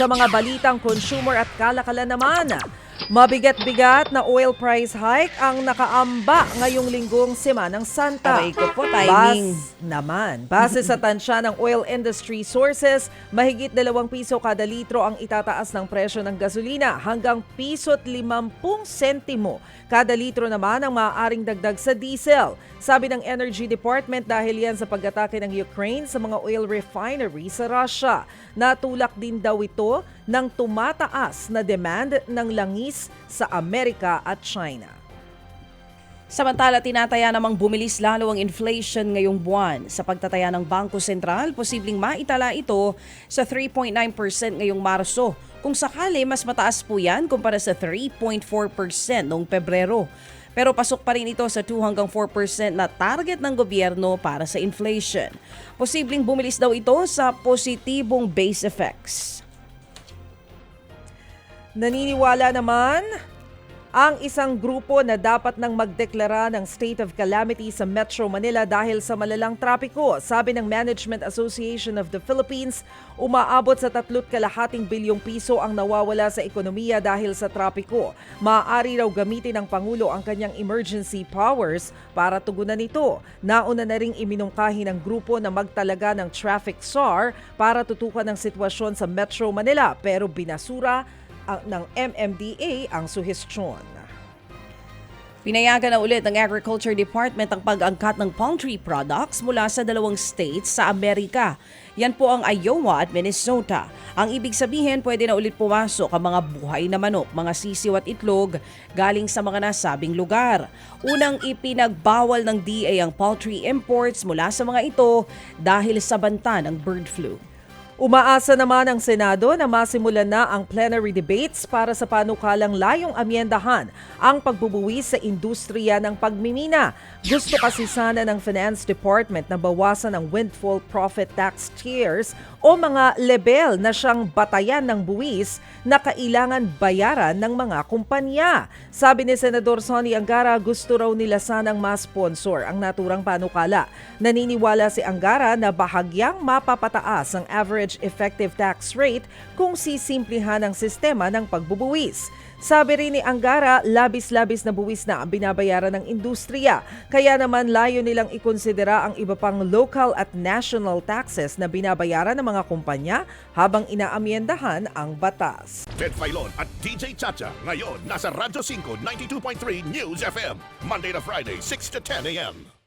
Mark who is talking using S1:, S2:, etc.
S1: Sa mga balitang consumer at kalakalan naman, mabigat-bigat na oil price hike ang nakaamba ngayong linggong Semanang Santa.
S2: Aray ko po, timing.
S1: Bas naman. Base sa tansya ng oil industry sources, mahigit 2 piso kada litro ang itataas ng presyo ng gasolina hanggang piso't 50 sentimo. Kada litro naman ang maaaring dagdag sa diesel. Sabi ng Energy Department dahil yan sa pag-atake ng Ukraine sa mga oil refinery sa Russia. Natulak din daw ito ng tumataas na demand ng langis sa Amerika at China.
S2: Samantala, tinataya namang bumilis lalo ang inflation ngayong buwan. Sa pagtataya ng Bangko Sentral, posibleng maitala ito sa 3.9% ngayong Marso. Kung sakali, mas mataas po yan kumpara sa 3.4% noong Pebrero. Pero pasok pa rin ito sa 2 hanggang 4% na target ng gobyerno para sa inflation. Posibleng bumilis daw ito sa positibong base effects.
S1: Naniniwala naman ang isang grupo na dapat nang magdeklara ng state of calamity sa Metro Manila dahil sa malalang trapiko. Sabi ng Management Association of the Philippines, umaabot sa tatlot kalahating bilyong piso ang nawawala sa ekonomiya dahil sa trapiko. Maaari raw gamitin ng Pangulo ang kanyang emergency powers para tugunan ito. Nauna na ring iminungkahi ng grupo na magtalaga ng traffic SAR para tutukan ng sitwasyon sa Metro Manila pero binasura ang- ng MMDA ang suhestyon.
S2: Pinayagan na ulit ng Agriculture Department ang pag-angkat ng poultry products mula sa dalawang states sa Amerika. Yan po ang Iowa at Minnesota. Ang ibig sabihin, pwede na ulit pumasok ang mga buhay na manok, mga sisiw at itlog galing sa mga nasabing lugar. Unang ipinagbawal ng DA ang poultry imports mula sa mga ito dahil sa banta ng bird flu.
S1: Umaasa naman ang Senado na masimulan na ang plenary debates para sa panukalang layong amyendahan ang pagbubuwis sa industriya ng pagmimina. Gusto kasi sana ng Finance Department na bawasan ang windfall profit tax tiers o mga level na siyang batayan ng buwis na kailangan bayaran ng mga kumpanya. Sabi ni Senador Sonny Angara, gusto raw nila sanang ma-sponsor ang naturang panukala. Naniniwala si Angara na bahagyang mapapataas ang average effective tax rate kung sisimplihan ang sistema ng pagbubuwis. Sabi rin ni Angara, labis-labis na buwis na ang binabayaran ng industriya. Kaya naman layo nilang ikonsidera ang iba pang local at national taxes na binabayaran ng mga kumpanya habang inaamyendahan ang batas.
S3: Ted Filon at DJ Chacha. Ngayon, nasa Radyo 5, 92.3 News FM. Monday to Friday, 6 to 10 a.m.